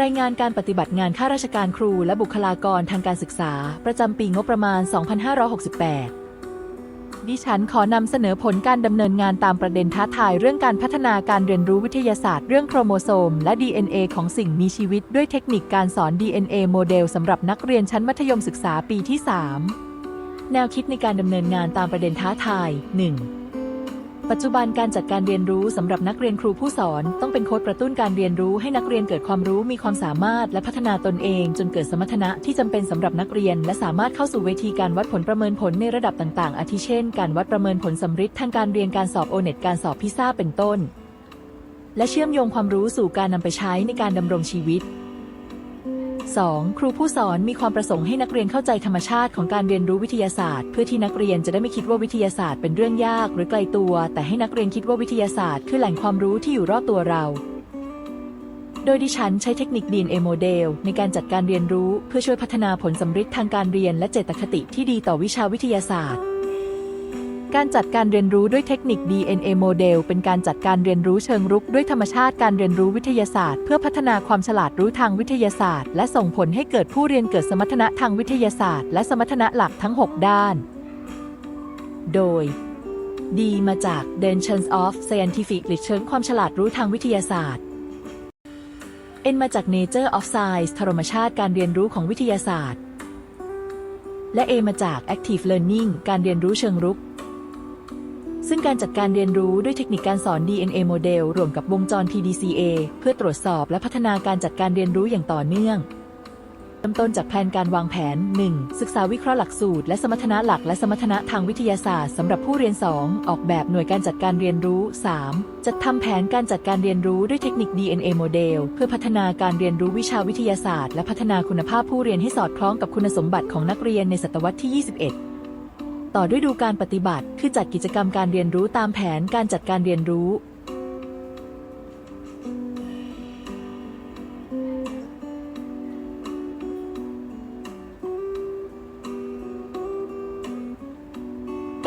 รายงานการปฏิบัติงานข้าราชการครูและบุคลากรทางการศึกษา ประจำปีงบประมาณ 2568 ดิฉันขอนำเสนอผลการดำเนินงานตามประเด็นท้าทายเรื่องการพัฒนาการเรียนรู้วิทยาศาสตร์เรื่องโครโมโซม และ DNA ของสิ่งมีชีวิตด้วยเทคนิคการสอน DNA โมเดลสำหรับนักเรียนชั้นมัธยมศึกษาปีที่ 3 แนวคิดในการดำเนินงานตามประเด็นท้าทาย 1. ปัจจุบันการจัดการเรียนรู้สำหรับนักเรียนครูผู้สอน ต้องเป็นโค้ดกระตุ้นการเรียนรู้ให้นักเรียนเกิดความรู้มีความสามารถและพัฒนาตนเอง จนเกิดสมรรถนะที่จำเป็นสำหรับนักเรียน และสามารถเข้าสู่เวทีการวัดผลประเมินผลในระดับต่างๆ อาทิเช่น การวัดประเมินผลสำริดทางการเรียนการสอบโอเน็ตการสอบพิซ่าเป็นต้น และเชื่อมโยงความรู้สู่การนำไปใช้ในการดำรงชีวิต 2. ครูผู้สอนมีความประสงค์ให้นักเรียนเข้าใจธรรมชาติของการเรียนรู้วิทยาศาสตร์ เพื่อที่นักเรียนจะได้ไม่คิดว่าวิทยาศาสตร์เป็นเรื่องยากหรือไกลตัว แต่ให้นักเรียนคิดว่าวิทยาศาสตร์คือแหล่งความรู้ที่อยู่รอบตัวเรา โดยดิฉันใช้เทคนิค DNA โมเดลในการจัดการเรียนรู้ เพื่อช่วยพัฒนาผลสำฤทธิ์ทางการเรียนและเจตคติที่ดีต่อวิชาวิทยาศาสตร์ การจัดการเรียนรู้ด้วยเทคนิค DNA โมเดลเป็นการจัดการเรียนรู้เชิงรุกด้วยธรรมชาติการเรียนรู้วิทยาศาสตร์ เพื่อพัฒนาความฉลาดรู้ทางวิทยาศาสตร์ และส่งผลให้เกิดผู้เรียนเกิดสมรรถนะทางวิทยาศาสตร์ และสมรรถนะหลักทั้ง 6 ด้าน โดย D มาจาก Dimensions of Scientific หรือเชิงความฉลาดรู้ทางวิทยาศาสตร์ N มาจาก Nature of Science ธรรมชาติการเรียนรู้ของวิทยาศาสตร์ และ A มาจาก Active Learning การเรียนรู้เชิงรุก ซึ่งการจัดการเรียนรู้ด้วยเทคนิคการสอน DNA โมเดลรวมกับวงจร PDCA เพื่อตรวจสอบและพัฒนาการจัดการเรียนรู้อย่างต่อเนื่องเริ่มต้นจากแผนการวางแผน 1. ศึกษาวิเคราะห์หลักสูตร และสมรรถนะหลักและสมรรถนะทางวิทยาศาสตร์สำหรับผู้เรียน 2. ออกแบบหน่วยการจัดการเรียนรู้ 3. จัดทำแผนการจัดการเรียนรู้ด้วยเทคนิค DNA โมเดลเพื่อพัฒนาการเรียนรู้วิชาวิทยาศาสตร์ และพัฒนาคุณภาพผู้เรียนให้สอดคล้องกับคุณสมบัติของนักเรียนในศตวรรษที่ 21 ต่อด้วยดูการปฏิบัติ คือจัดกิจกรรมการเรียนรู้ตามแผนการจัดการเรียนรู้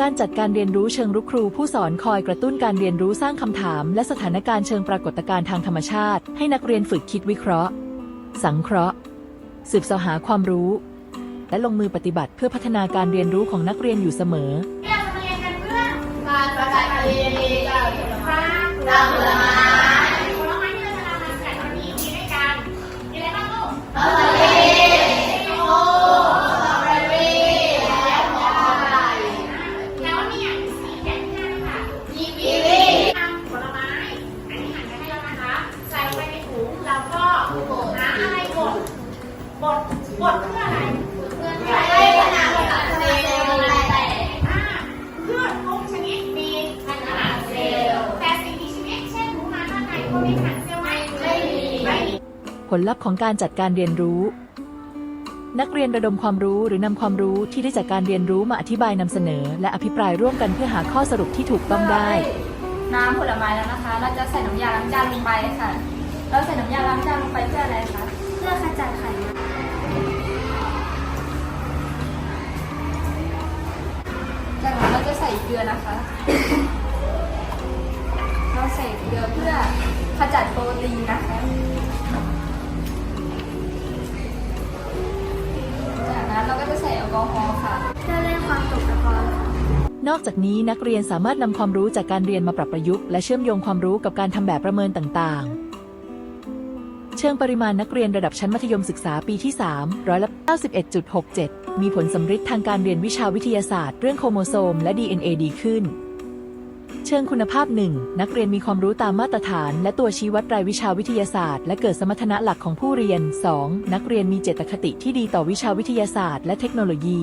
การจัดการเรียนรู้เชิงรุกครูผู้สอนคอยกระตุ้นการเรียนรู้สร้างคำถาม และสถานการณ์เชิงปรากฏการณ์ทางธรรมชาติ ให้นักเรียนฝึกคิดวิเคราะห์ สังเคราะห์ สืบเสาะหาความรู้ และลงมือปฏิบัติเพื่อพัฒนาการเรียนรู้ของนักเรียนอยู่เสมอ ผลลัพธ์ของการจัดการเรียนรู้ นักเรียนระดมความรู้หรือนำความรู้ที่ได้จากการเรียนรู้มาอธิบายนำเสนอ และอภิปรายร่วมกันเพื่อหาข้อสรุปที่ถูกต้องได้ น้ำผลไม้แล้วนะคะ เราจะใส่น้ำยาล้างจานลงไปค่ะ เราใส่น้ำยาล้างจานลงไปเพื่ออะไรคะ เพื่อขจัดไขมันจากนั้นเราจะใส่เกลือนะคะ เราใส่เกลือเพื่อ ขจัดโปรตีนนะคะจากนั้นเราก็จะใส่แอลกอฮอล์ค่ะเพื่อเร่งความตกตะกอนนอกจากนี้นักเรียนสามารถนำความรู้จากการเรียนมาปรับประยุกต์และเชื่อมโยงความรู้กับการทำแบบประเมินต่างๆ เชิงปริมาณนักเรียนระดับชั้นมัธยมศึกษาปีที่3ร้อยละ91.67 มีผลสำฤทธิ์ทางการเรียนวิชาวิทยาศาสตร์ เรื่องโครโมโซมและ DNA ดีขึ้น เชิงคุณภาพ 1 นักเรียนมีความรู้ตามมาตรฐาน และตัวชี้วัดรายวิชาวิทยาศาสตร์ และเกิดสมรรถนะหลักของผู้เรียน 2 นักเรียนมีเจตคติที่ดีต่อวิชาวิทยาศาสตร์ และเทคโนโลยี